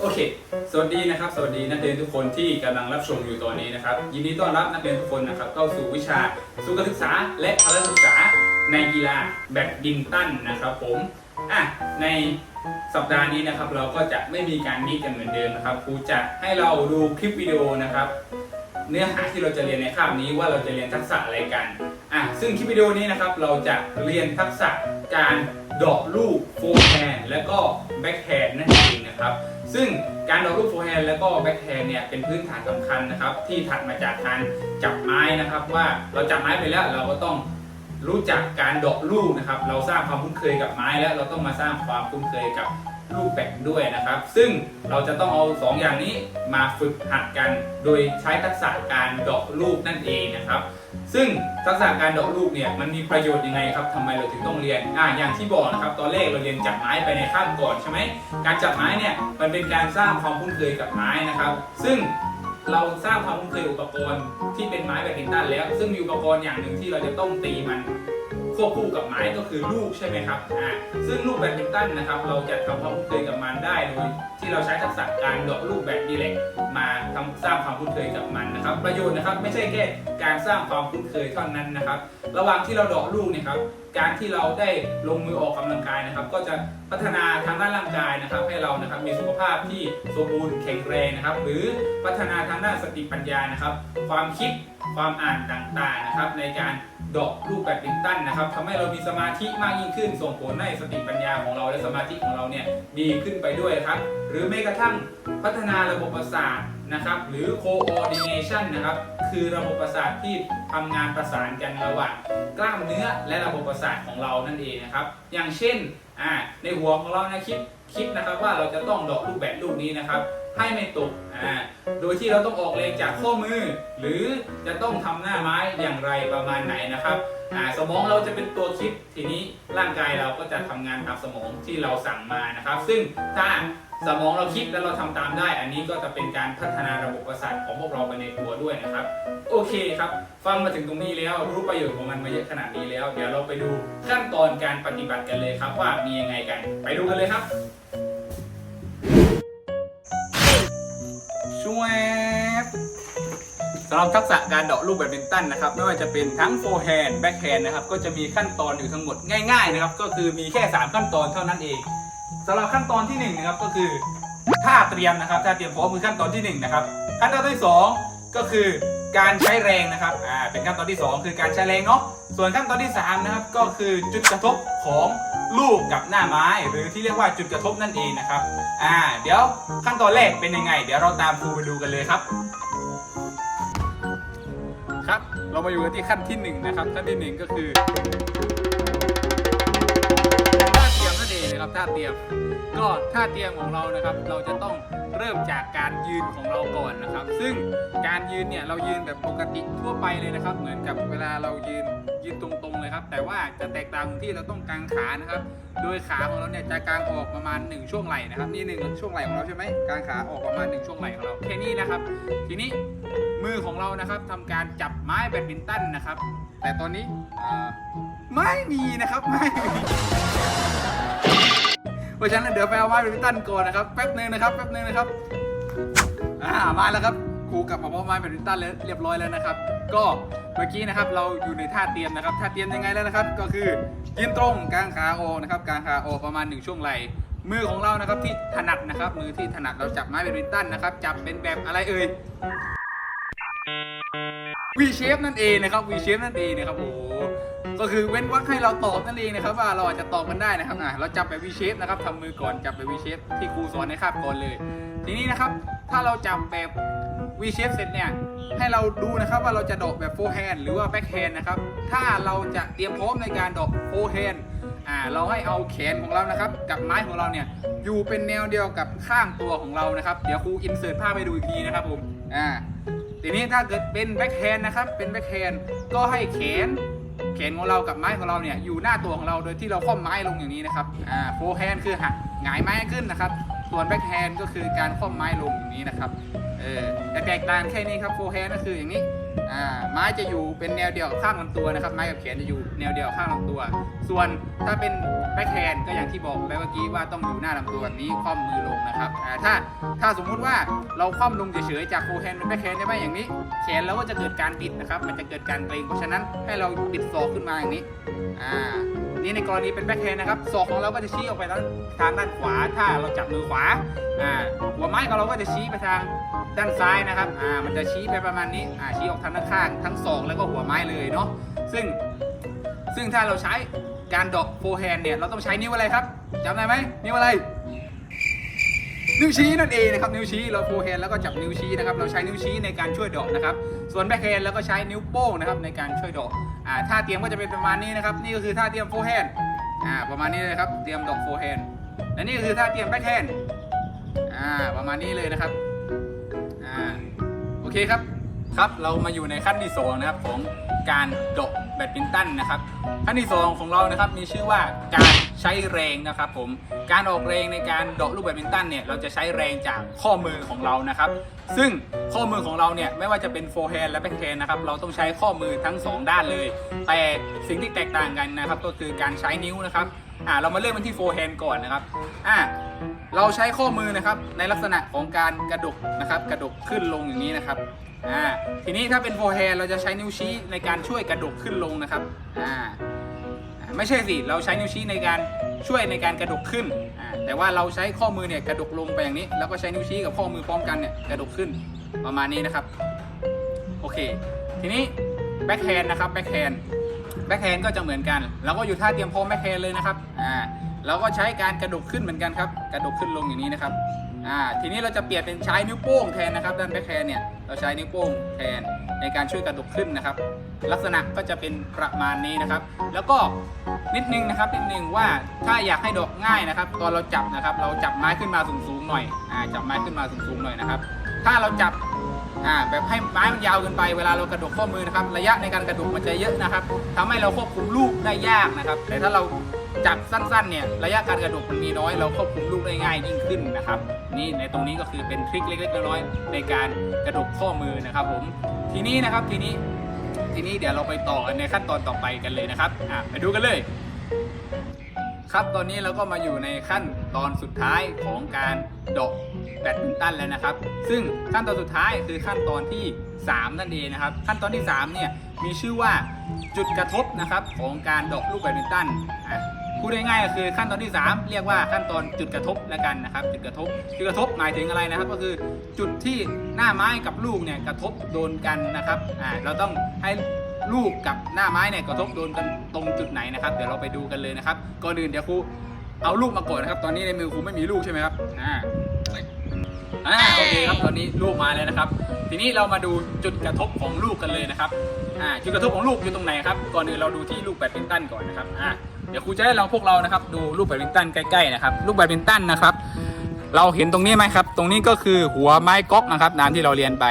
โอเค สวัสดีนะครับ สวัสดีนักเรียนทุกคนที่กำลังรับชมอยู่ตอนนี้นะครับ ยินดีต้อนรับนักเรียนทุกคนนะครับเข้าสู่วิชาสุขศึกษา และพละศึกษาในกีฬาแบดมินตันนะครับผม อะ ในสัปดาห์นี้นะครับ เราก็จะไม่มีการมีกันเหมือนเดิมนะครับ ครูจะให้เราดูคลิปวิดีโอนะครับ เนื้อหาที่เราจะเรียนในคาบนี้ว่าเราจะเรียนทักษะอะไรกัน อะ ซึ่งคลิปวิดีโอนี้นะครับ เราจะเรียนทักษะการดอกลูกโฟร์แฮนด์และก็แบ็คแฮนด์นั่นเองนะครับ ซึ่งการเดอกลูกโฟร์แฮนด์แล้วก็แบ็คแฮนด์เนี่ยเป็นพื้นฐานสำคัญนะครับ ที่ถัดมาจากการจับไม้นะครับว่าเราจับไม้ไปแล้วเราก็ต้องรู้จักการเดอกลูกนะครับ เราสร้างความคุ้นเคยกับไม้แล้วเราต้องมาสร้างความคุ้นเคยกับ ลูกแบดด้วยนะครับ ซึ่งเราจะต้องเอาสองอย่างนี้มาฝึกหัดกัน โดยใช้ทักษะการเดอกลูกนั่นเองนะครับ ซึ่งทักษะการเดอกลูกเนี่ยมันมีประโยชน์ยังไงครับทำไมเราถึงต้องเรียนอ่าอย่างที่บอกนะครับ ตอนแรกเราเรียนจับไม้ไปในข้ามก่อนใช่ไหมการจับไม้เนี่ยมันเป็นการสร้างความคุ้นเคยกับไม้นะครับ ซึ่งเราสร้างความคุ้นเคยอุปกรณ์ที่เป็นไม้แบดมินตันแล้ว ซึ่งมีอุปกรณ์อย่างหนึ่งที่เราจะต้องตีมัน ควบคู่กับไม้ก็คือลูกใช่ไหมครับอ่าซึ่งลูกแบดมินตันนะครับ เราจะทำความคุ้นเคยกับมันได้โดยที่เราใช้ทักษะการเดอกลูกแบดนี่แหละมาทำสร้างความคุ้นเคยกับมันนะครับ ประโยชน์นะครับไม่ใช่แค่การสร้างความคุ้นเคยเท่านั้นนะครับ ระหว่างที่เราเดอกลูกเนี่ยครับ การที่เราได้ลงมือออกกำลังกายนะครับ ก็จะพัฒนาทางด้านร่างกายนะครับ ให้เรานะครับมีสุขภาพที่สมบูรณ์แข็งแรงนะครับ หรือพัฒนาทางด้านสติปัญญานะครับ ความคิดความอ่านต่างๆนะครับ ในการดอกลูกแบดมินตันนะครับทำให้เรามีสมาธิมากยิ่งขึ้น ส่งผลให้สติปัญญาของเราและสมาธิของเราเนี่ยดีขึ้นไปด้วยครับ หรือแม้กระทั่งพัฒนาระบบประสาท นะครับ หรือ coordination นะครับ คือระบบประสาทที่ทำงานประสานกันระหว่างกล้ามเนื้อและระบบประสาทของเรานั่นเองนะครับ อย่างเช่นในหัวของเรานะคิดคิดนะครับว่าเราจะต้องดอกลูกแบดลูกนี้นะครับ ให้ไม่ตกโดยที่เราต้องออกแรงจากข้อมือ หรือจะต้องทำหน้าไม้อย่างไรประมาณไหนนะครับสมองเราจะเป็นตัวคิดทีนี้ร่างกายเราก็จะทำงานตามสมองที่เราสั่งมานะครับ ซึ่งถ้า สมองเราคิดแล้วเราทำตามได้ อันนี้ก็จะเป็นการพัฒนาระบบประสาทของพวกเราไปในตัวด้วยนะครับ โอเคครับ ฟังมาถึงตรงนี้แล้วรู้ประโยชน์ของมันมาเยอะขนาดนี้แล้ว เดี๋ยวเราไปดูขั้นตอนการปฏิบัติกันเลยครับว่ามียังไงกัน ไปดูกันเลยครับช่วยสำหรับทักษะการเดาะลูกแบดมินตันนะครับไม่ว่าจะเป็นทั้งโฟร์แฮนด์แบ็คแฮนด์นะครับก็จะมีขั้นตอนอยู่ทั้งหมดง่ายๆนะครับก็คือมีแค่ 3 ขั้นตอนเท่านั้นเอง สำหรับขั้นตอนที่1นงนะครับก็คือท่าเตรียมนะครับท่าเตรียมพร้อมคือขั้นตอนที่1นงนะครับขั้นตอนที่ 2 ก็คือการใช้แรงนะครับอ่าเป็นขั้นตอนที่ 2 คือการใช้แรงเนาะส่วนขั้นตอนที่3นะครับก็คือจุดกระทบของลูกกับหน้าไม้ หรือที่เรียกว่าจุดกระทบนั่นเองนะครับอ่าเดี๋ยวขั้นตอนแรกเป็นยังไง เดี๋ยวเราตามครูไปดูกันเลยครับ ครับเรามาอยู่กันที่ขั้นที่หนึ่งนะครับขั้นที่หนึ่งก็คือ นะครับท่าเตรียม ก็ท่าเตรียมของเรานะครับ เราจะต้องเริ่มจากการยืนของเราก่อนนะครับ ซึ่งการยืนเนี่ยเรายืนแบบปกติทั่วไปเลยนะครับ เหมือนกับเวลาเรายืนยืนตรงๆเลยครับ แต่ว่าจะแตกต่างที่เราต้องกางขานะครับ โดยขาของเราเนี่ยจะกางออกประมาณ 1 ช่วงไหล่นะครับ นี่หนึ่งช่วงไหล่ของเราใช่ไหมกางขาออกประมาณ 1 ช่วงไหล่ของเราแค่นี้นะครับ ทีนี้มือของเรานะครับทำการจับไม้แบดมินตันนะครับ แต่ตอนนี้ไม่มีนะครับไม่มี ราะฉะนั้นเดี๋ยวไปเอาไม้แบดมิตันก่อนนะครับแป๊บนึงนะครับแป๊บนึงนะครับอ่ามาแล้วครับครูกลับมาพร้อมไม้แบดมินตันแล้วเรียบร้อยแล้วนะครับ ก็เมื่อกี้นะครับเราอยู่ในท่าเตรียมนะครับท่าเตรียมยังไงแล้วนะครับ ก็คือยืนตรงกางขาออนะครับกางขาออประมาณหนึ่งช่วงไหลมือของเรานะครับที่ถนัดนะครับมือที่ถนัดเราจับไม้แบดมินตันนะครับจับเป็นแบบอะไรเอ่ย V shape นั่นเองนะครับ V shape นั่นเองนะครับโอ้โหก็คือเว้นวรรคให้เราตอบนั่นเองนะครับว่าเราอาจจะตอบกันได้นะครับอะเราจับแบบ V shape นะครับทำมือก่อนจับแบบ V shape ที่ครูสอนในคาบก่อนเลย ทีนี้นะครับ ถ้าเราจับแบบ V shape เสร็จเนี่ยให้เราดูนะครับว่าเราจะดอกแบบ forehand หรือว่า backhand นะครับถ้าเราจะเตรียมพร้อมในการดอก forehand อ่าเราให้เอาแขนของเรานะครับ กับไม้ของเราเนี่ยอยู่เป็นแนวเดียวกับข้างตัวของเรานะครับ เดี๋ยวครูอินเสิร์ตภาพไปดูอีกทีนะครับผมอ่า ทีนี้ถ้าเกิดเป็นแบ็คแฮนด์นะครับ เป็นแบ็คแฮนด์ก็ให้แขนแขนของเรากับไม้ของเราเนี่ยอยู่หน้าตัวของเราโดยที่เราคว่ำไม้ลงอย่างนี้นะครับ อ่าโฟร์แฮนด์คือหักหงายไม้ขึ้นนะครับ ส่วนแบ็คแฮนด์ก็คือการคว่ำไม้ลงอย่างนี้นะครับ เออแต่แตกต่างแค่นี้ครับโฟร์แฮนด์ก็คืออย่างนี้ ไม้จะอยู่เป็นแนวเดียวกับข้างลำตัวนะครับ ไม้กับแขนจะอยู่แนวเดียวกับข้างลำตัว ส่วนถ้าเป็นแบ็คแฮนด์ก็อย่างที่บอกไปเมื่อกี้ว่าต้องอยู่หน้าลำตัวแบบนี้คว่ำมือลงนะครับอ่ถ้าถ้าสมมุติว่าเราคว่ำลงเฉยๆจากโฟแฮนด์เป็นแบ็คแฮนด์ได้ไหมอย่างนี้ แขนเราก็จะเกิดการติดนะครับ มันจะเกิดการเกร็งเพราะฉะนั้นให้เราบิดศอกขึ้นมาอย่างนี้อ่า นี่ในกรณีเป็นแบ็คแฮนด์นะครับศอกของเราก็จะชี้ออกไปทางทางด้านขวา ถ้าเราจับมือขวาอ่าหัวไม้ของเราก็จะชี้ไปทางด้านซ้ายนะครับอ่ามันจะชี้ไปประมาณนี้อ่าชี้ออกทางด้านข้างทั้งศอกแล้วก็หัวไม้เลยเนาะซึ่งซึ่งถ้าเราใช้การดอกโฟแฮนเนี่ยเราต้องใช้นิ้วอะไรครับจำได้ไหมนิ้วอะไร นิ้วชี้นั่นเองนะครับนิ้วชี้เราโฟแฮนแล้วก็จับนิ้วชี้นะครับเราใช้นิ้วชี้ในการช่วยดอกนะครับ ส่วนแบ็คแฮนแล้วก็ใช้นิ้วโป้งนะครับในการช่วยดอกอ่าท่าเตรียมก็จะเป็นประมาณนี้นะครับ นี่ก็คือท่าเตรียมโฟแฮนอ่าประมาณนี้เลยครับ เตรียมดอกโฟแฮนและนี่ก็คือท่าเตรียมแบ็คแฮนอ่าประมาณนี้เลยนะครับอ่าโอเคครับครับเรามาอยู่ในขั้นที่สองนะครับของการดอกแบดมินตันนะครับขั้นที่สองของเรานะครับมีชื่อว่าการ ใช้แรงนะครับผมการออกแรงในการเดอกลูกแบดมินตันเนี่ยเราจะใช้แรงจากข้อมือของเรานะครับ ซึ่งข้อมือของเราเนี่ยไม่ว่าจะเป็นโฟร์แฮนด์และแบ็คแฮนด์นะครับเราต้องใช้ข้อมือทั้งสองด้านเลย แต่สิ่งที่แตกต่างกันนะครับก็คือการใช้นิ้วนะครับอ่าเรามาเริ่มกันที่โฟร์แฮนด์ก่อนนะครับอ่าเราใช้ข้อมือนะครับในลักษณะของการกระดกนะครับกระดกขึ้นลงอย่างนี้นะครับอ่าทีนี้ถ้าเป็นโฟร์แฮนด์เราจะใช้นิ้วชี้ในการช่วยกระดกขึ้นลงนะครับอ่า ไม่ใช่สิเราใช้นิ้วชี้ในการช่วยในการกระดกขึ้น แต่ว่าเราใช้ข้อมือเนี่ยกระดกลงไปอย่างนี้ แล้วก็ใช้นิ้วชี้กับข้อมือพร้อมกันเนี่ยกระดกขึ้นประมาณนี้นะครับ โอเค ทีนี้แบ็คแฮนด์นะครับแบ็คแฮนด์แบ็คแฮนด์ก็จะเหมือนกันเราก็อยู่ท่าเตรียมพร้อมแบ็คแฮนด์เลยนะครับอ่าเราก็ใช้การกระดกขึ้นเหมือนกันครับ กระดกขึ้นลงอย่างนี้นะครับอ่าทีนี้เราจะเปลี่ยนเป็นใช้นิ้วโป้งแทนนะครับด้านแบ็คแฮนด์เนี่ยเราใช้นิ้วโป้งแทน ในการช่วยกระดกขึ้นนะครับ ลักษณะก็จะเป็นประมาณนี้นะครับ แล้วก็นิดนึงนะครับนิดนึงว่าถ้าอยากให้ดอกง่ายนะครับ ตอนเราจับนะครับ เราจับไม้ขึ้นมาสูงๆหน่อยอ่าจับไม้ขึ้นมาสูงๆหน่อยนะครับ ถ้าเราจับอ่าแบบให้ไม้มันยาวเกินไปเวลาเรากระดกข้อมือนะครับ ระยะในการกระดกมันจะเยอะนะครับทำให้เราควบคุมลูกได้ยากนะครับ แต่ถ้าเรา จับสั้นๆเนี่ยระยะการกระดกมันมีน้อยเราควบคุมลูกได้ง่ายยิ่งขึ้นนะครับ นี่ในตรงนี้ก็คือเป็นทริคเล็กๆน้อยๆในการกระดกข้อมือนะครับ ผมทีนี้นะครับทีนี้ทีนี้เดี๋ยวเราไปต่อกันในขั้นตอนต่อไปกันเลยนะครับอะไปดูกันเลย ครับตอนนี้เราก็มาอยู่ในขั้นตอนสุดท้ายของการดอกแบดมินตันแล้วนะครับ ซึ่งขั้นตอนสุดท้ายคือขั้นตอนที่ 3 นั่นเองนะครับ ขั้นตอนที่ 3 เนี่ยมีชื่อว่าจุดกระทบนะครับของการดอกลูกแบดมินตันอะ พูดง่ายๆก็คือขั้นตอนที่ 3 เรียกว่าขั้นตอนจุดกระทบแล้วกันนะครับ จุดกระทบจุดกระทบหมายถึงอะไรนะครับ ก็คือจุดที่หน้าไม้กับลูกเนี่ยกระทบโดนกันนะครับอ่าเราต้องให้ลูกกับหน้าไม้เนี่ยกระทบโดนกันตรงจุดไหนนะครับเดี๋ยวเราไปดูกันเลยนะครับก่อนอื่นเดี๋ยวครูเอาลูกมาก่อนนะครับ ตอนนี้ในมือครูไม่มีลูกใช่ไหมครับอ่าอ่าโอเคครับตอนนี้ลูกมาแล้วนะครับ ทีนี้เรามาดูจุดกระทบของลูกกันเลยนะครับอ่าจุดกระทบของลูกอยู่ตรงไหนครับก่อนอื่นเราดูที่ลูกแบดมินตันก่อนนะครับอ่า เดี๋ยวครูจะให้เราพวกเรานะครับดูลูกแบดมินตันใกล้ๆนะครับลูกแบดมินตันนะครับเราเห็นตรงนี้ไหมครับ ตรงนี้ก็คือหัวไม้ก๊อกนะครับตามที่เราเรียนไป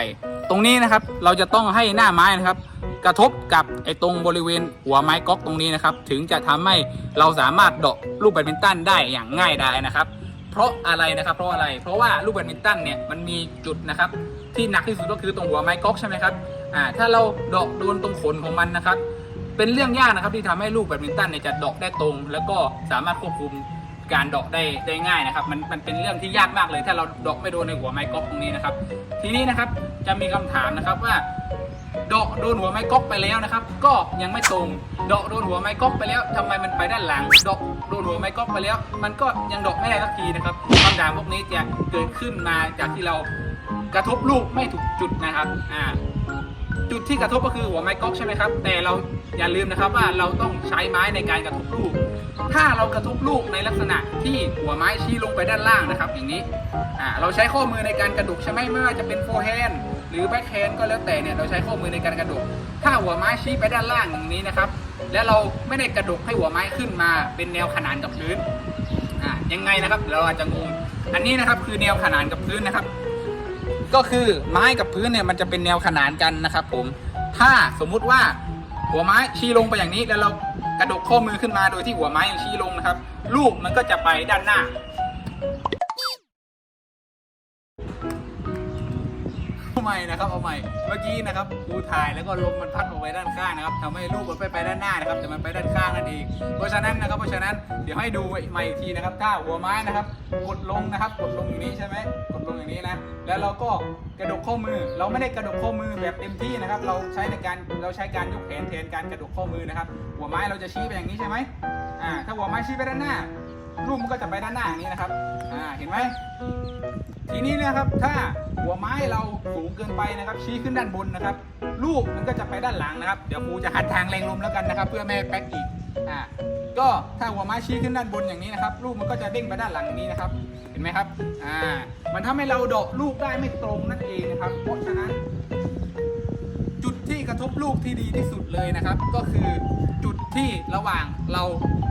ตรงนี้นะครับเราจะต้องให้หน้าไม้นะครับ กระทบกับไอ้ตรงบริเวณหัวไม้ก๊อกตรงนี้นะครับ ถึงจะทำให้เราสามารถเดาะลูกแบดมินตันได้อย่างง่ายดายนะครับ เพราะอะไรนะครับ เพราะอะไร เพราะว่าลูกแบดมินตันเนี่ยมันมีจุดนะครับ ที่หนักที่สุดก็คือตรงหัวไม้ก๊อกใช่ไหมครับอ่าถ้าเราเดาะโดนตรงขนของมันนะครับ เป็นเรื่องยากนะครับที่ทำให้ลูกแบดมินตันเนี่ยจะดาะได้ตรง แล้วก็สามารถควบคุมการดาะได้ได้ง่ายนะครับมันมันเป็นเรื่องที่ยากมากเลย ถ้าเราดาะไม่โดนในหัวไม้ก๊อกตรงนี้นะครับ ทีนี้นะครับจะมีคำถามนะครับว่าดาะโดนหัวไม้ก๊อกไปแล้วนะครับ ก็ยังไม่ตรงดาะโดนหัวไม้ก๊อกไปแล้วทำไมมันไปด้านหลังดาะโดนหัวไม้ก๊อกไปแล้ว มันก็ยังดาะไม่ได้สักทีนะครับคำถามพวกนี้จะเกิดขึ้นมาจากที่เรากระทบลูกไม่ถูกจุดนะครับอ่า จุดที่กระทบก็คือหัวไม้ก๊อกใช่ไหมครับ แต่เราอย่าลืมนะครับว่าเราต้องใช้ไม้ในการกระทบลูก ถ้าเรากระทบลูกในลักษณะที่หัวไม้ชี้ลงไปด้านล่างนะครับ อย่างนี้อ่าเราใช้ข้อมือในการกระดกใช่ไหมไม่ว่าจะเป็นโฟร์แฮนหรือแบ็คแฮนก็แล้วแต่เนี่ยเราใช้ข้อมือในการกระดก ถ้าหัวไม้ชี้ไปด้านล่างอย่างนี้นะครับ แล้วเราไม่ได้กระดกให้หัวไม้ขึ้นมา เป็นแนวขนานกับพื้นอ่ายังไงนะครับเราอาจจะงงอันนี้นะครับคือแนวขนานกับพื้นนะครับ ก็คือไม้กับพื้นเนี่ยมันจะเป็นแนวขนานกันนะครับผมถ้าสมมุติว่าหัวไม้ชี้ลงไปอย่างนี้แล้วเรากระดกข้อมือขึ้นมาโดยที่หัวไม้ยังชี้ลงนะครับ ลูกมันก็จะไปด้านหน้า ใหม่นะครับเอาใหม่เมื่อกี้นะครับครูถ่ายแล้วก็ลมมันพัดออกไปด้านข้างนะครับทำให้ลูกมันไปไปด้านหน้านะครับแต่มันไปด้านข้างนั่นเองเพราะฉะนั้นนะครับเพราะฉะนั้นเดี๋ยวให้ดูใหม่อีกทีนะครับถ้าหัวไม้นะครับกดลงนะครับกดลงอย่างนี้ใช่ไหมกดลงอย่างนี้นะแล้วเราก็กระดกข้อมือ เราไม่ได้กระดกข้อมือแบบเต็มที่นะครับ เราใช้ในการเราใช้การยกแขนแทนการกระดกข้อมือนะครับ หัวไม้เราจะชี้ไปอย่างนี้ใช่ไหมอ่าถ้าหัวไม้ชี้ไปด้านหน้า รูปมันก็จะไปด้านหน้าอย่างนี้นะครับอ่าเห็นไหมทีนี้นะครับถ้าหัวไม้เราสูงเกินไปนะครับ ชี้ขึ้นด้านบนนะครับลูกมันก็จะไปด้านหลังนะครับ เดี๋ยวครูจะหัดทางแรงลมแล้วกันนะครับ เพื่อไม่ให้แป๊กอีกอ่าก็ถ้าหัวไม้ชี้ขึ้นด้านบนอย่างนี้นะครับลูกมันก็จะเด้งไปด้านหลังอย่างนี้นะครับ เห็นไหมครับอ่ามันทำให้เราเดอกลูกได้ไม่ตรงนั่นเองนะครับ เพราะฉะนั้น จุดที่กระทบลูกที่ดีที่สุดเลยนะครับ ก็คือจุดที่ระหว่างเรา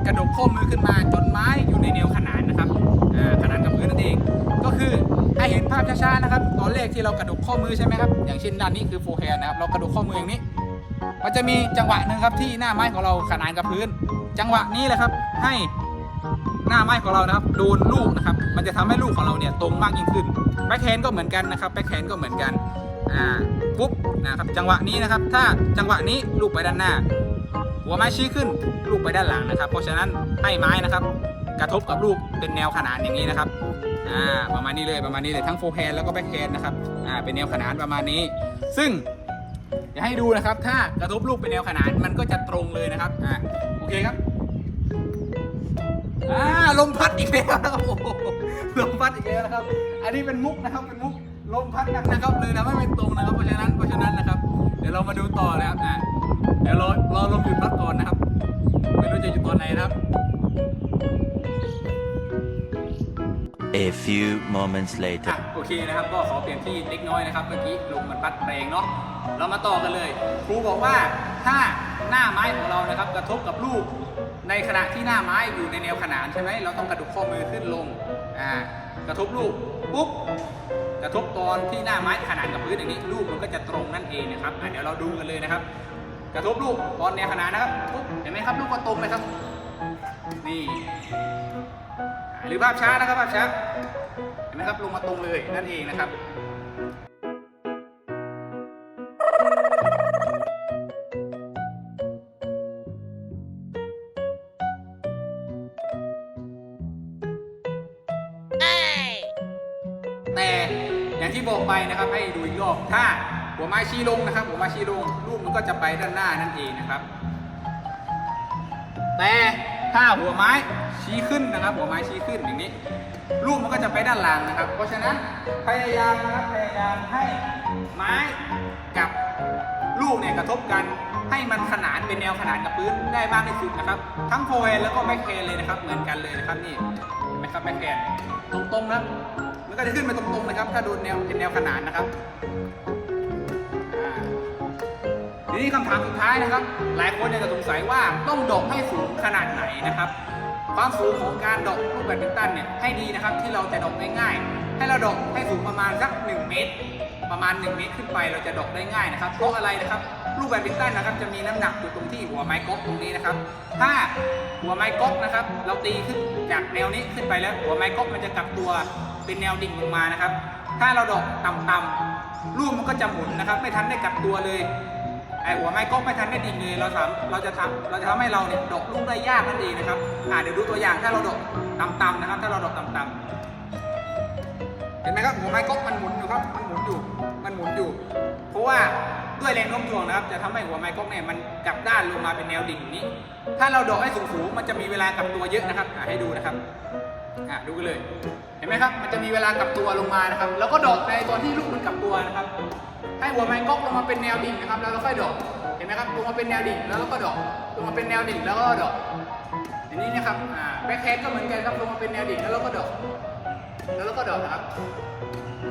กระดกข้อมือขึ้นมาจนไม้อยู่ในแนวขนานนะครับขนานกับพื้นนั่นเอง ก็คือให้เห็นภาพช้าๆนะครับ ตอนแรกที่เรากระดกข้อมือใช่ไหมครับอย่างเช่นด้านนี้คือโฟร์แฮนนะครับเรากระดกข้อมืออย่างนี้ มันจะมีจังหวะหนึ่งครับที่หน้าไม้ของเราขนานกับพื้น จังหวะนี้แหละครับให้หน้าไม้ของเรานะครับโดนลูกนะครับ มันจะทำให้ลูกของเราเนี่ยตรงมากยิ่งขึ้นแบ็คแฮนด์ก็เหมือนกันนะครับแบ็คแฮนด์ก็เหมือนกัน อ่าปุ๊บนะครับจังหวะนี้นะครับ ถ้าจังหวะนี้ลูกไปด้านหน้า หัวไม้ชี้ขึ้นลูกไปด้านหลังนะครับ เพราะฉะนั้นให้ไม้นะครับ กระทบกับลูกเป็นแนวขนานอย่างนี้นะครับอ่าประมาณนี้เลยประมาณนี้เลยทั้งโฟร์แฮนแล้วก็แบ็คแฮนนะครับอ่าเป็นแนวขนานประมาณนี้ ซึ่งเดี๋ยวให้ดูนะครับ ถ้ากระทบลูกเป็นแนวขนานมันก็จะตรงเลยนะครับอ่าโอเคครับอ่าลมพัดอีกแล้วนะครับโอ้โหลมพัดอีกแล้วนะครับ อันนี้เป็นมุกนะครับเป็นมุก ลมพัดหนักนะครับเลยนะไม่เป็นตรงนะครับ เพราะฉะนั้นเพราะฉะนั้นนะครับ เดี๋ยวเรามาดูต่อนะครับอ่าเดี๋ยวรอรอลมหยุดพัดก่อนนะครับ ไม่รู้จะอยู่ตอนไหนนะครับ A few moments อะ later. โอเคนะครับ ก็ขอเปลี่ยนที่เล็กน้อยนะครับ เมื่อกี้ลมมันพัดแรงเนาะเรามาต่อกันเลย ครูบอกว่าถ้าหน้าไม้ของเรานะครับ กระทบกับลูก ในขณะที่หน้าไม้อยู่ในแนวขนานใช่ไหมเราต้องกระดุกข้อมือขึ้นลงอ่ากระทบลูกปุ๊บ กระทบตอนที่หน้าไม้ขนานกับพื้นอย่างนี้ลูกมันก็จะตรงนั่นเองนะครับเดี๋ยวเราดูกันเลยนะครับ กระทบลูกตอนแนวขนานนะครับปุ๊บเห็นไหมครับลูกก็ตรงเลยครับ นี่หรือภาพช้านะครับภาพช้าเห็นไหมครับลงมาตรงเลยนั่นเองนะครับ อย่างที่บอกไปนะครับให้ดูอีกรอบถ้าหัวไม้ชี้ลงนะครับ หัวไม้ชี้ลงรูปมันก็จะไปด้านหน้านั่นเองนะครับ แต่ถ้าหัวไม้ชี้ขึ้นนะครับ หัวไม้ชี้ขึ้นอย่างนี้ลูกมันก็จะไปด้านหลังนะครับ เพราะฉะนั้นพยายามนะครับพยายามให้ไม้กับลูกเนี่ยกระทบกันให้มันขนานเป็นแนวขนานกับพื้นได้มากที่สุดนะครับ ทั้งโฟร์แฮนแล้วก็แบ็คแฮนเลยนะครับ เหมือนกันเลยนะครับนี่เห็นไหมครับแบ็คแฮนตรงๆนะมัน ก็จะขึ้นไปตรงๆนะครับ ถ้าโดนแนวเป็นแนวขนานนะครับทีนี้คำถามสุดท้ายนะครับ หลายคนเนี่ยจะสงสัยว่าต้องดอกให้สูงขนาดไหนนะครับ ความสูงของการดอกลูกแบดมินตันเนี่ยให้ดีนะครับที่เราจะดอกง่ายๆให้เราดอกให้สูงประมาณสัก 1 เมตร ประมาณ 1 เมตรขึ้นไปเราจะดอกได้ง่ายนะครับเพราะอะไรนะครับลูกแบดมินตันนะครับจะมีน้ำหนักอยู่ตรงที่หัวไม้ก๊อกตรงนี้นะครับ ถ้าหัวไม้ก๊อกนะครับ เราตีขึ้นจากแนวนี้ขึ้นไปแล้ว หัวไม้ก๊อกมันจะกลับตัว เป็นแนวดิ่งลงมานะครับ ถ้าเราดอกต่ำๆลูกมันก็จะหมุนนะครับ ไม่ทันได้กลับตัวเลยไอหัวไม้ก๊อกไม่ทันได้ดิ่งเลยเราสามเราจะทำเราจะทำให้เราเนี่ยดอกลูกได้ยากนั่นเองนะครับอ่าเดี๋ยวดูตัวอย่างถ้าเราดอกต่ำๆนะครับ ถ้าเราดอกต่ำๆเห็นไหมครับหัวไม้ก๊อกมันหมุนอยู่ครับมันหมุนอยู่มันหมุนอยู่ เพราะว่าด้วยแรงโน้มถ่วงนะครับ จะทำให้หัวไม้ก๊อกเนี่ยมันกลับด้านลงมาเป็นแนวดิ่งนี้ ถ้าเราดอกให้สูงๆมันจะมีเวลากลับตัวเยอะนะครับอ่าให้ดูนะครับ อ่าดูกันเลย เห็นไหมครับ มันจะมีเวลากลับตัวลงมานะครับ แล้วก็ดอกในตอนที่ลูกมันกลับตัวนะครับ ให้หัวไม้ก๊อกลงมาเป็นแนวดิ่งนะครับ แล้วเราค่อยดอก เห็นไหมครับ ลงมาเป็นแนวดิ่ง แล้วเราก็ดอก ลงมาเป็นแนวดิ่ง แล้วก็ดอก อย่างนี้นะครับ อ่า แบ็คแฮนก็เหมือนกันครับ ลงมาเป็นแนวดิ่ง แล้วเราก็ดอก แล้วเราก็ดอกนะครับ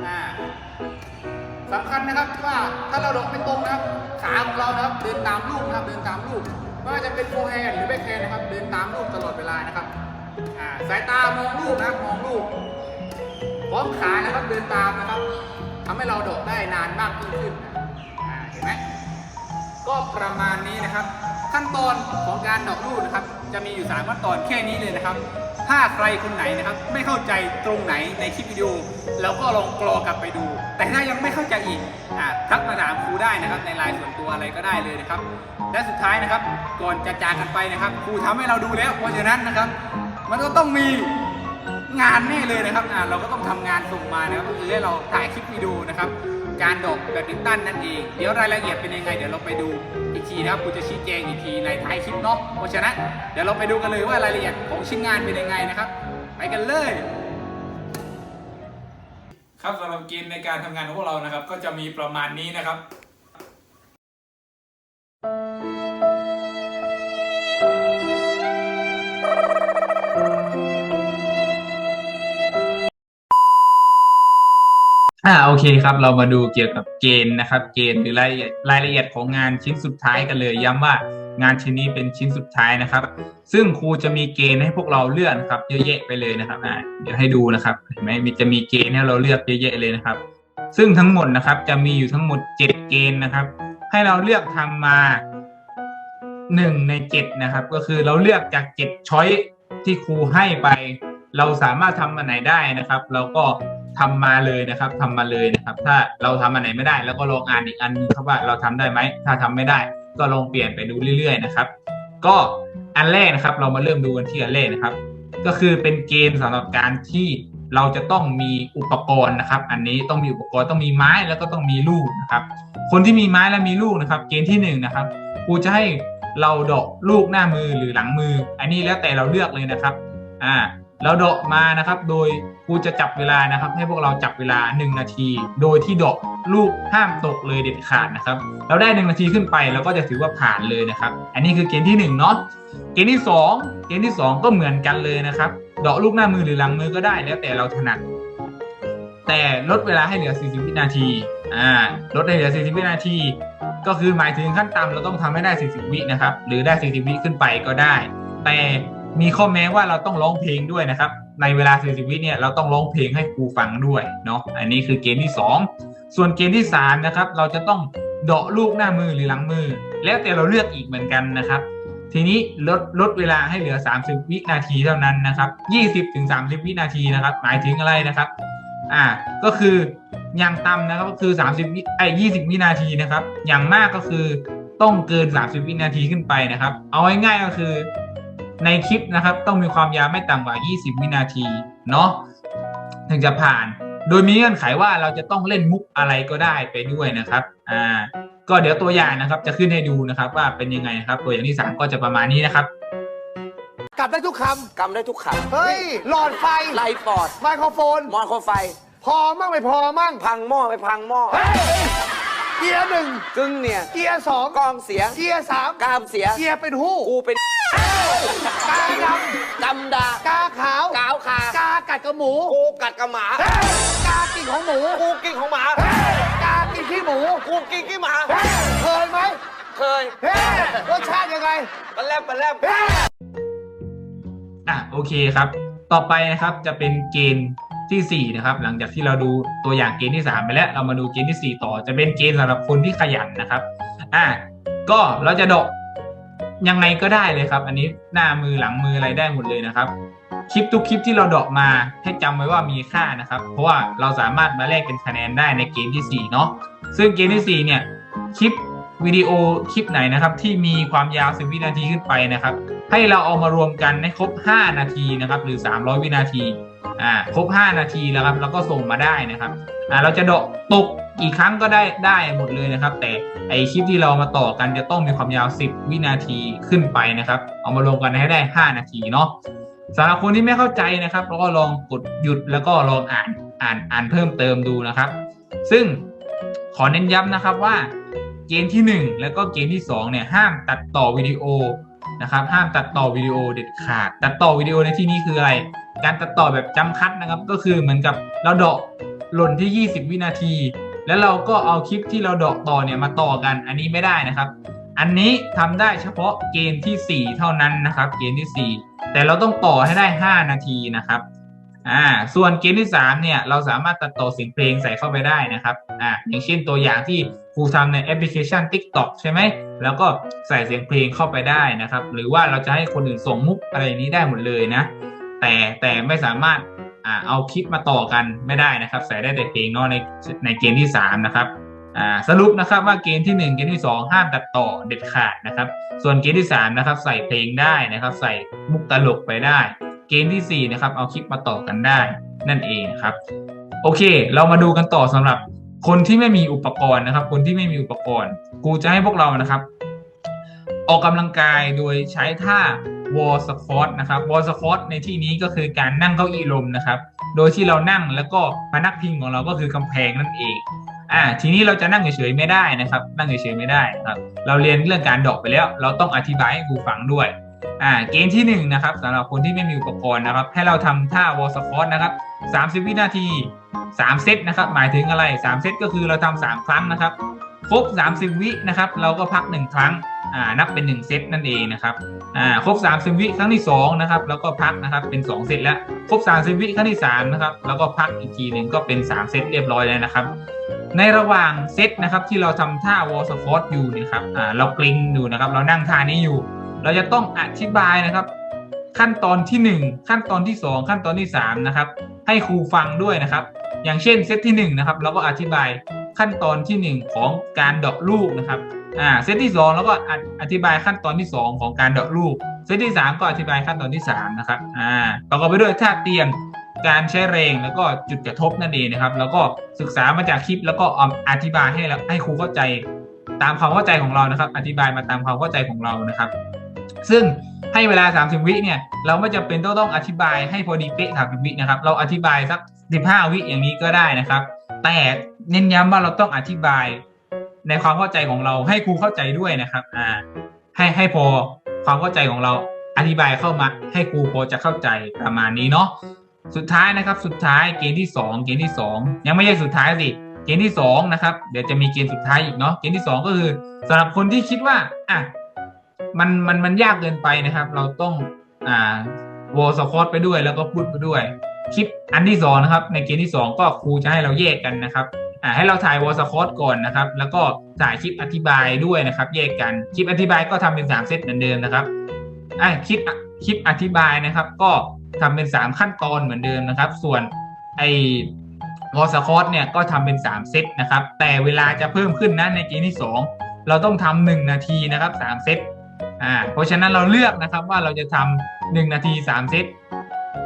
อ่าสำคัญนะครับว่าถ้าเราดอกไม่ตรงนะครับ ขาของเรานะครับ เดินตามลูกนะครับ เดินตามลูกไม่ว่าจะเป็นโฟแฮนด์หรือแบ็คแฮนนะครับ เดินตามลูกตลอดเวลานะครับ อ่าสายตามองลูกนะมองลูกพร้อมขานะครับเดินตามนะครับทำให้เราโดอกได้นานมากยิ่งขึ้นนะอ่าเห็นไหมก็ประมาณนี้นะครับ ขั้นตอนของการดอกลูกนะครับ จะมีอยู่ 3 ขั้นตอนแค่นี้เลยนะครับ ถ้าใครคนไหนนะครับ ไม่เข้าใจตรงไหนในคลิปวิดีโอแล้วก็ลองกรอกลับไปดู แต่ถ้ายังไม่เข้าใจอีกอะทักมาถามครูได้นะครับในไลน์ส่วนตัวอะไรก็ได้เลยนะครับ และสุดท้ายนะครับก่อนจะจากกันไปนะครับ ครูทำให้เราดูแล้วเพราะฉะนั้นนะครับ มันก็ต้องมีงานแน่เลยนะครับอ่าเราก็ต้องทำงานส่งมานะครับก็คือให้เราถ่ายคลิปวิดีโอนะครับ การดอกแบดมินตันนั่นเอง เดี๋ยวรายละเอียดเป็นยังไง เดี๋ยวเราไปดูอีกทีนะครับกูจะชี้แจงอีกทีในท้ายคลิปเนาะเพราะฉะนั้นเดี๋ยวเราไปดูกันเลยว่ารายละเอียดของชิ้นงานเป็นยังไงนะครับ ไปกันเลยครับสำหรับเกณฑ์ในการทำงานของพวกเรานะครับ ก็จะมีประมาณนี้นะครับ อ่าโอเคครับ เรามาดูเกี่ยวกับเกณฑ์นะครับ เกณฑ์หรือรายละเอียดรายละเอียดของงานชิ้นสุดท้ายกันเลย ย้ำว่างานชิ้นนี้เป็นชิ้นสุดท้ายนะครับ ซึ่งครูจะมีเกณฑ์ให้พวกเราเลือกนครับ เยอะแยะไปเลยนะครับอ่าเดี๋ยวให้ดูนะครับเห็นไหมมีจะมีเกณฑ์ให้เราเลือกเยอะแยะเลยนะครับ ซึ่งทั้งหมดนะครับ จะมีอยู่ทั้งหมดเจ็ดเกณฑ์นะครับ ให้เราเลือกทำมาหนึ่งในเจ็ดนะครับ ก็คือเราเลือกจากเจ็ดช้อยที่ครูให้ไป เราสามารถทำอันไหนได้นะครับ เราก็ ทำมาเลยนะครับทำมาเลยนะครับ ถ้าเราทำอันไหนไม่ได้ แล้วก็ลองอ่านอีกอันนึงครับว่าเราทำได้ไหมถ้าทำไม่ได้ ก็ลองเปลี่ยนไปดูเรื่อย ๆ นะครับ ก็อันแรกนะครับ เรามาเริ่มดูกันที่อันแรกนะครับ ก็คือเป็นเกณฑ์สำหรับการที่เราจะต้องมีอุปกรณ์นะครับ อันนี้ต้องมีอุปกรณ์ต้องมีไม้แล้วก็ต้องมีลูกนะครับ คนที่มีไม้และมีลูกนะครับ เกณฑ์ที่หนึ่งนะครับครูจะให้เราดาะลูกหน้ามือหรือหลังมือ อันนี้แล้วแต่เราเลือกเลยนะครับ อ่า เราเดาะมานะครับ โดยครูจะจับเวลานะครับ ให้พวกเราจับเวลา 1 นาที โดยที่เดาะลูกห้ามตกเลยเด็ดขาดนะครับเราได้ 1 นาทีขึ้นไปเราก็จะถือว่าผ่านเลยนะครับ อันนี้คือเกณฑ์ที่1เนาะเกณฑ์ที่ 2 เกณฑ์ที่ 2 ก็เหมือนกันเลยนะครับเดาะลูกหน้ามือหรือหลังมือก็ได้แล้วแต่เราถนัดแต่ลดเวลาให้เหลือ 40 วินาที อ่า ลดให้เหลือ 40 วินาที ก็คือหมายถึงขั้นต่ำเราต้องทำให้ได้ 40 วินะครับ หรือได้ 40 วิขึ้นไปก็ได้ แต่ มีข้อแม้ว่าเราต้องร้องเพลงด้วยนะครับ ในเวลา 40 วิเนี่ยเราต้องร้องเพลงให้ครูฟังด้วยเนาะอันนี้คือเกณฑ์ที่ 2 ส่วนเกณฑ์ที่3นะครับเราจะต้องเดาะลูกหน้ามือหรือหลังมือ แล้วแต่เราเลือกอีกเหมือนกันนะครับ ทีนี้ลดลดเวลาให้เหลือ 30 วินาทีเท่านั้นนะครับ 20ถึง30 วินาทีนะครับ หมายถึงอะไรนะครับอ่าก็คืออย่างต่ำนะครับก็คือ 30วิไอ้20วินาทีนะครับ อย่างมากก็คือต้องเกิน 30 วินาทีขึ้นไปนะครับ เอาง่ายๆก็คือ ในคลิปนะครับต้องมีความยาวไม่ต่ำกว่า 20 วินาทีเนาะถึงจะผ่าน โดยมีเงื่อนไขว่าเราจะต้องเล่นมุกอะไรก็ได้ไปด้วยนะครับอ่าก็เดี๋ยวตัวอย่างนะครับจะขึ้นให้ดูนะครับว่าเป็นยังไงนะครับ ตัวอย่างที่สามก็จะประมาณนี้นะครับกลับได้ทุกคกำได้ทุกขัำเฮ้ย หลอดไฟำไล่ปอด ไมโครโฟน มอโครไฟ พอมั่งไม่พอมั่งพังหม้อไปพังหม้อเฮ้ยเกียร์หนึ่งกึ่งเนี่ย เกียร์สองกองเสีย เกียร์สามกามเสีย เกียร์เป็นหู้ กูเป็น กาดกำดาำกาขาวกาวคากากัดกับหมู กูกัดกับหมาเฮ้ยกากินของหมู กูกินของหมาเฮ้ยกากินขี้หมู กูกินขี้หมาเฮ้ยเคยไหม เคยเฮ้ยรสชาติยังไงมันแลบมันแลบเฮ้ยอะโอเคครับ ต่อไปนะครับจะเป็นเกณฑ์ทีสี่4นะครับหลังจากที่เราดูตัวอย่างเกณฑ์ที่ 3 ไปแล้ว เรามาดูเกณฑ์ทีสี่4 ต่อ จะเป็นเกณฑ์สำหรับคนที่ขยันนะครับอะก็เราจะดอก ยังไงก็ได้เลยครับ อันนี้หน้ามือหลังมืออะไรได้หมดเลยนะครับ คลิปทุกคลิปที่เราดอกมาให้จำไว้ว่ามีค่านะครับ เพราะว่าเราสามารถมาแลกเป็นคะแนนได้ในเกมที่4เนาะซึ่งเกมที่4เนี่ยคลิปวิดีโอคลิปไหนนะครับ ที่มีความยาว10วินาทีขึ้นไปนะครับ ให้เราเอามารวมกันให้ครบ 5 นาทีนะครับ หรือ 300 วินาทีอ่าครบ 5 นาทีแล้วครับแล้วก็ส่งมาได้นะครับอ่าเราจะดอกตก กี่ครั้งก็ได้ได้หมดเลยนะครับ แต่ไอคลิปที่เรามาต่อกันจะต้องมีความยาว 10 วินาทีขึ้นไปนะครับ เอามารวมกันให้ได้ 5 นาทีเนาะสำหรับคนที่ไม่เข้าใจนะครับเราก็ลองกดหยุดแล้วก็ลองอ่านอ่านอ่านเพิ่มเติมดูนะครับ ซึ่งขอเน้นย้ำนะครับว่าเกณฑ์ที่ 1 แล้วก็เกณฑ์ที่2เนี่ยห้ามตัดต่อวิดีโอนะครับห้ามตัดต่อวิดีโอเด็ดขาด ตัดต่อวิดีโอในที่นี้คืออะไร การตัดต่อแบบจำคัดนะครับ ก็คือเหมือนกับเราเดาะหล่นที่ 20 วินาที แล้วเราก็เอาคลิปที่เราดาะต่อเนี่ยมาต่อกัน อันนี้ไม่ได้นะครับ อันนี้ทำได้เฉพาะเกณฑ์ทีสี่ 4 เท่านั้นนะครับ เกณฑ์ที่ 4 แต่เราต้องต่อให้ได้ 5 นาทีนะครับอ่าส่วนเกณฑ์ที่ 3 เนี่ย เราสามารถตัดต่อเสียงเพลงใส่เข้าไปได้นะครับอ่าอย่างเช่นตัวอย่างที่ครูทำในแอปพลิเคชัน TikTok ใช่ไหม แล้วก็ใส่เสียงเพลงเข้าไปได้นะครับ หรือว่าเราจะให้คนอื่นส่งมุกอะไรนี้ได้หมดเลยนะ แต่แต่ไม่สามารถ อ่าเอาคลิปมาต่อกันไม่ได้นะครับ ใส่ได้แต่เพลงเนาะในในเกมที่ 3 นะครับอ่าสรุปนะครับว่าเกมที่ 1 เกมที่ 2 ห้ามตัดต่อเด็ดขาดนะครับ ส่วนเกมที่ 3 นะครับ ใส่เพลงได้นะครับ ใส่มุกตลกไปได้ เกมทีสี่4นะครับเอาคลิปมาต่อกันได้นั่นเองครับ โอเค เรามาดูกันต่อสำหรับคนที่ไม่มีอุปกรณ์นะครับ คนที่ไม่มีอุปกรณ์ กูจะให้พวกเรานะครับ ออกกำลังกายโดยใช้ท่า วอลสควอตนะครับวอลสควอตในที่นี้ก็คือการนั่งเก้าอี้ลมนะครับ โดยที่เรานั่งแล้วก็พนักพิงของเราก็คือกำแพงนั่นเองอ่าทีนี้เราจะนั่งเฉยๆไม่ได้นะครับ นั่งเฉยๆไม่ได้ครับ เราเรียนเรื่องการดอกไปแล้ว เราต้องอธิบายให้ครูฟังด้วยอ่าเกณฑ์ที่หนึ่งนะครับสำหรับคนที่ไม่มีอุปกรณ์นะครับ ให้เราทำท่าวอลสควอตนะครับสามสิบวินาทีสามเซตนะครับ หมายถึงอะไรสามเซตก็คือเราทำสามครั้งนะครับ ครบ 30 วินะครับ เราก็พัก 1 ครั้งอ่านับเป็น 1 เซตนั่นเองนะครับอ่าครบ 30 วิครั้งที่2นะครับแล้วก็พักนะครับเป็น 2 เซตแล้วครบ 30 วิครั้งที่3นะครับแล้วก็พักอีกทีหนึ่งก็เป็น 3 เซตเรียบร้อยแล้วนะครับ ในระหว่างเซตนะครับที่เราทำท่าวอลสควอตอยู่นะครับอ่าเรากลิ้งอยู่นะครับ เรานั่งท่านี้อยู่ เราจะต้องอธิบายนะครับ ขั้นตอนที่ 1 ขั้นตอนที่ 2 ขั้นตอนที่3นะครับให้ครูฟังด้วยนะครับ อย่างเช่นเซตที่1นะครับเราก็อธิบาย ขั้นตอนที่ 1 ของการเดาะลูกนะครับอ่าเซตที่ 2 แล้วก็อธิบายขั้นตอนที่ 2 ของการเดาะลูกเซตที่ 3 ก็อธิบายขั้นตอนที่3นะครับอ่าประกอบไปด้วยท่าเตียงการใช้แรงแล้วก็จุดกระทบนั่นเองนะครับ แล้วก็ศึกษามาจากคลิปแล้วก็อาอธิบายให้แล้วให้ครูเข้าใจตามความเข้าใจของเรานะครับ อธิบายมาตามความเข้าใจของเรานะครับ ซึ่งให้เวลา 30 วิเนี่ยเราไม่จำเป็นต้องต้องอธิบายให้พอดีเป๊ะ30 วินะครับ เราอธิบายสัก 15 วิอย่างนี้ก็ได้นะครับ แต่เน้นย้ำว่าเราต้องอธิบายในความเข้าใจของเราให้ครูเข้าใจด้วยนะครับ อ่า ให้ให้พอความเข้าใจของเราอธิบายเข้ามา ให้ครูพอจะเข้าใจประมาณนี้เนาะสุดท้ายนะครับ สุดท้ายเกณฑ์ที่ 2 เกณฑ์ที่ 2 ยังไม่ใช่สุดท้ายสิเกณฑ์ที่2นะครับเดี๋ยวจะมีเกณฑ์สุดท้ายอีกเนาะเกณฑ์ที่ 2 ก็คือสำหรับคนที่คิดว่าอะมันมันมันยากเกินไปนะครับ เราต้องอ่าวอลสคอตไปด้วยแล้วก็พูดไปด้วย คลิปอันที่สองนะครับ ในเกมที่สองก็ครูจะให้เราแยกกันนะครับอ่าให้เราถ่ายวอลสคอตก่อนนะครับ แล้วก็ถ่ายคลิปอธิบายด้วยนะครับ แยกกันคลิปอธิบายก็ทำเป็นสามเซตเหมือนเดิมนะครับอ่าคลิปคลิปอธิบายนะครับ ก็ทำเป็นสามขั้นตอนเหมือนเดิมนะครับ ส่วนไอวอลสคอตเนี่ยก็ทำเป็นสามเซตนะครับ แต่เวลาจะเพิ่มขึ้นนะในเกมที่สองเราต้องทำหนึ่งนาทีนะครับสามเซตอ่าเพราะฉะนั้นเราเลือกนะครับว่าเราจะทำหนึ่งนาทีสามเซต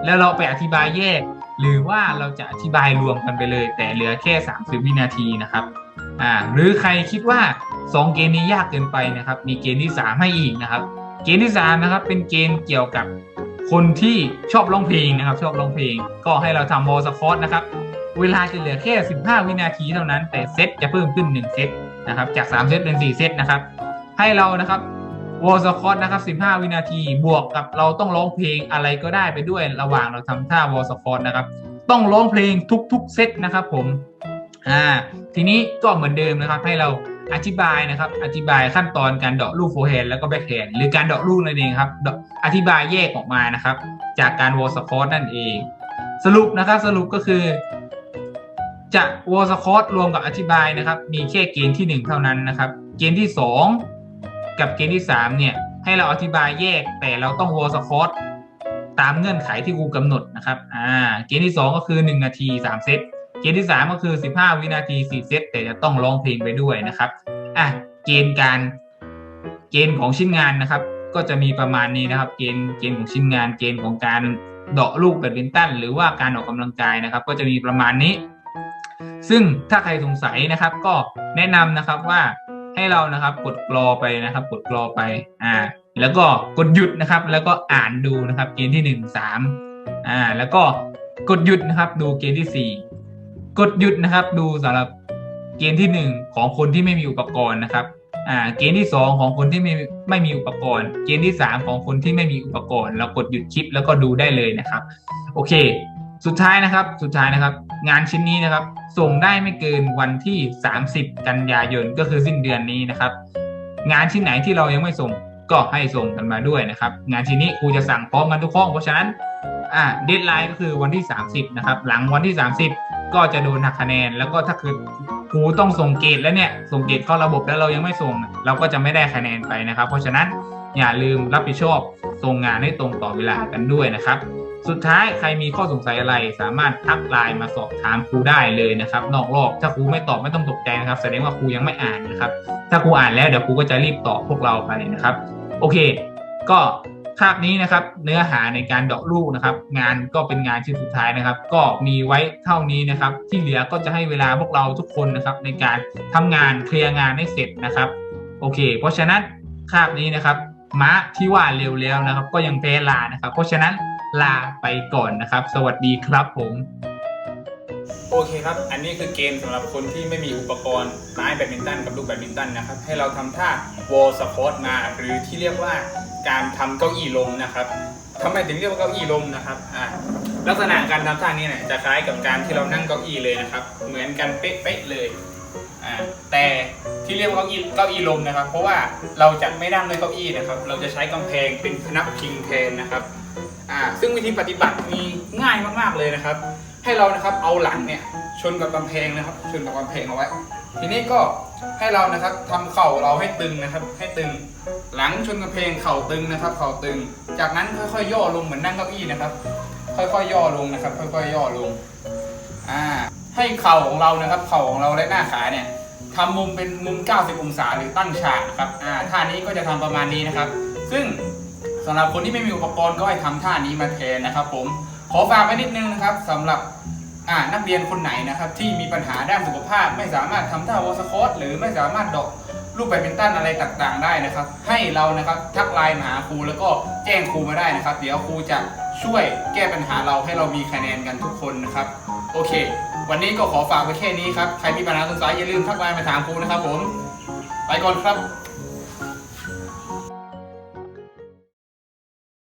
แล้วเราไปอธิบายแยก หรือว่าเราจะอธิบายรวมกันไปเลย แต่เหลือแค่ 30 วินาทีนะครับอ่าหรือใครคิดว่า 2 เกมนี้ยากเกินไปนะครับ มีเกมที่ 3 ให้อีกนะครับ เกมที่3นะครับเป็นเกมเกี่ยวกับคนที่ชอบร้องเพลงนะครับ ชอบร้องเพลง ก็ให้เราทำวอลสคอตนะครับเวลาจะเหลือแค่ 15 วินาทีเท่านั้น แต่เซตจะเพิ่มขึ้น 1 เซตนะครับ จาก 3 เซตเป็น 4 เซตนะครับ ให้เรานะครับ วอลสคอตนะครับ 15 วินาที บวกกับเราต้องร้องเพลงอะไรก็ได้ไปด้วย ระหว่างเราทำท่าวอลสคอตนะครับ ต้องร้องเพลงทุกๆเซตนะครับผม อ่า ทีนี้ก็เหมือนเดิมนะครับ ให้เราอธิบายนะครับ อธิบายขั้นตอนการเดาะลูกโฟแฮนด์แล้วก็แบ็คแฮนด์หรือการเดาะลูกนั่นเองครับ อธิบายแยกออกมานะครับ จากการวอลสคอตนั่นเอง สรุปนะครับ สรุปก็คือจะวอลสคอตรวมกับอธิบายนะครับ มีแค่เกณฑ์ที่หนึ่งเท่านั้นนะครับ เกณฑ์ที่สอง กับเกณฑ์ที่ 3 เนี่ย ให้เราอธิบายแยกแต่เราต้องวอลสคอตตามเงื่อนไขที่ครูกำหนดนะครับ อ่า เกณฑ์ที่ 2 ก็คือ 1 นาที 3 เซต เกณฑ์ที่ 3 ก็คือ 15 วินาที 4 เซต แต่จะต้องร้องเพลงไปด้วยนะครับ อะ เกณฑ์การ เกณฑ์ของชิ้นงานนะครับ ก็จะมีประมาณนี้นะครับ เกณฑ์ เกณฑ์ของชิ้นงาน เกณฑ์ของการเดาะลูกแบดมินตันหรือว่าการออกกำลังกายนะครับ ก็จะมีประมาณนี้ ซึ่งถ้าใครสงสัยนะครับ ก็แนะนำนะครับว่า ให้เรานะครับ กดกรอไปนะครับ กดกรอไป อ่า แล้วก็กดหยุดนะครับ แล้วก็อ่านดูนะครับ เกณฑ์ที่หนึ่งสามอ่า แล้วก็กดหยุดนะครับ ดูเกณฑ์ที่สี่กดหยุดนะครับ ดูสำหรับเกณฑ์ที่หนึ่งของคนที่ไม่มีอุปกรณ์นะครับ อ่า เกณฑ์ที่สองของคนที่ไม่ไม่มีอุปกรณ์ เกณฑ์ที่สามของคนที่ไม่มีอุปกรณ์ เรากดหยุดคลิปแล้วก็ดูได้เลยนะครับ โอเค สุดท้ายนะครับ สุดท้ายนะครับ งานชิ้นนี้นะครับ ส่งได้ไม่เกินวันที่ 30 กันยายนก็คือสิ้นเดือนนี้นะครับ งานชิ้นไหนที่เรายังไม่ส่งก็ให้ส่งกันมาด้วยนะครับ งานชิ้นนี้ครูจะสั่งพร้อมกันทุกห้องเพราะฉะนั้นอ่าเดทไลน์ก็คือวันที่ 30นะครับหลังวันที่ 30 ก็จะโดนหักคะแนน แล้วก็ถ้าคือครูต้องส่งเกรดแล้วเนี่ยส่งเกรดเข้าระบบแล้วเรายังไม่ส่ง เราก็จะไม่ได้คะแนนไปนะครับ เพราะฉะนั้นอย่าลืมรับผิดชอบส่งงานให้ตรงต่อเวลากันด้วยนะครับ สุดท้ายใครมีข้อสงสัยอะไร สามารถทักไลน์มาสอบถามครูได้เลยนะครับ นอกรอบถ้าครูไม่ตอบไม่ต้องตกใจนะครับ แสดงว่าครูยังไม่อ่านนะครับ ถ้าครูอ่านแล้วเดี๋ยวครูก็จะรีบตอบพวกเราไปนะครับ โอเค ก็คาบนี้นะครับ เนื้อหาในการเดาะลูกนะครับ งานก็เป็นงานชิ้นสุดท้ายนะครับ ก็มีไว้เท่านี้นะครับ ที่เหลือก็จะให้เวลาพวกเราทุกคนนะครับ ในการทำงานเคลียร์งานให้เสร็จนะครับ โอเค เพราะฉะนั้นคาบนี้นะครับม้าที่ว่าเร็วแล้วนะครับ ก็ยังแพ้ลานะครับ เพราะฉะนั้น ลาไปก่อนนะครับ สวัสดีครับผม โอเคครับ อันนี้คือเกมสำหรับคนที่ไม่มีอุปกรณ์ไม้แบดมินตันกับลูกแบดมินตันนะครับ ให้เราทำท่าวอลสปอร์ตมา หรือที่เรียกว่าการทำเก้าอี้ลมนะครับทำไมถึงเรียกว่าเก้าอี้ลมนะครับอ่าลักษณะการทำท่านี้เนี่ยจะคล้ายกับการที่เรานั่งเก้าอี้เลยนะครับ เหมือนกันเป๊ะๆเลยอ่าแต่ที่เรียกว่าเก้าอี้เก้าอี้ลมนะครับ เพราะว่าเราจะไม่นั่งในเก้าอี้นะครับ เราจะใช้กำแพงเป็นพนักพิงแทนนะครับ อ่าซึ่งวิธีปฏิบัติมีง่ายมากๆเลยนะครับ ให้เรานะครับเอาหลังเนี่ยชนกับกำแพงนะครับ ชนกับกำแพงเอาไว้ ทีนี้ก็ให้เรานะครับทำเข่าเราให้ตึงนะครับ ให้ตึงหลังชนกำแพงเข่าตึงนะครับ เข่าตึง จากนั้นค่อยๆย่อลงเหมือนนั่งเก้าอี้นะครับ ค่อยๆย่อลงนะครับ ค่อยๆย่อลงอ่าให้เข่าของเรานะครับ เข่าของเราและหน้าขาเนี่ยทำมุมเป็นมุม 90 องศาหรือตั้งฉากครับอ่าท่านี้ก็จะทำประมาณนี้นะครับ ซึ่ง สำหรับคนที่ไม่มีอุปกรณ์ก็ให้ทำท่านี้มาแทนนะครับผมขอฝากไว้นิดนึงนะครับสำหรับนักเรียนคนไหนนะครับที่มีปัญหาด้านสุขภาพ ไม่สามารถทำท่าวอสคอตหรือไม่สามารถดอกลูกแบดมินตันอะไรต่างๆ ได้นะครับ ให้เรานะครับทักไลน์มาหาครูแล้วก็แจ้งครูมาได้นะครับ เดี๋ยวครูจะช่วยแก้ปัญหาเราให้เรามีคะแนนกันทุกคนนะครับ โอเค วันนี้ก็ขอฝากไว้แค่นี้ครับ ใครมีปัญหาสงสัยอย่าลืมทักไลน์มาถามครูนะครับผม ไปก่อนครับ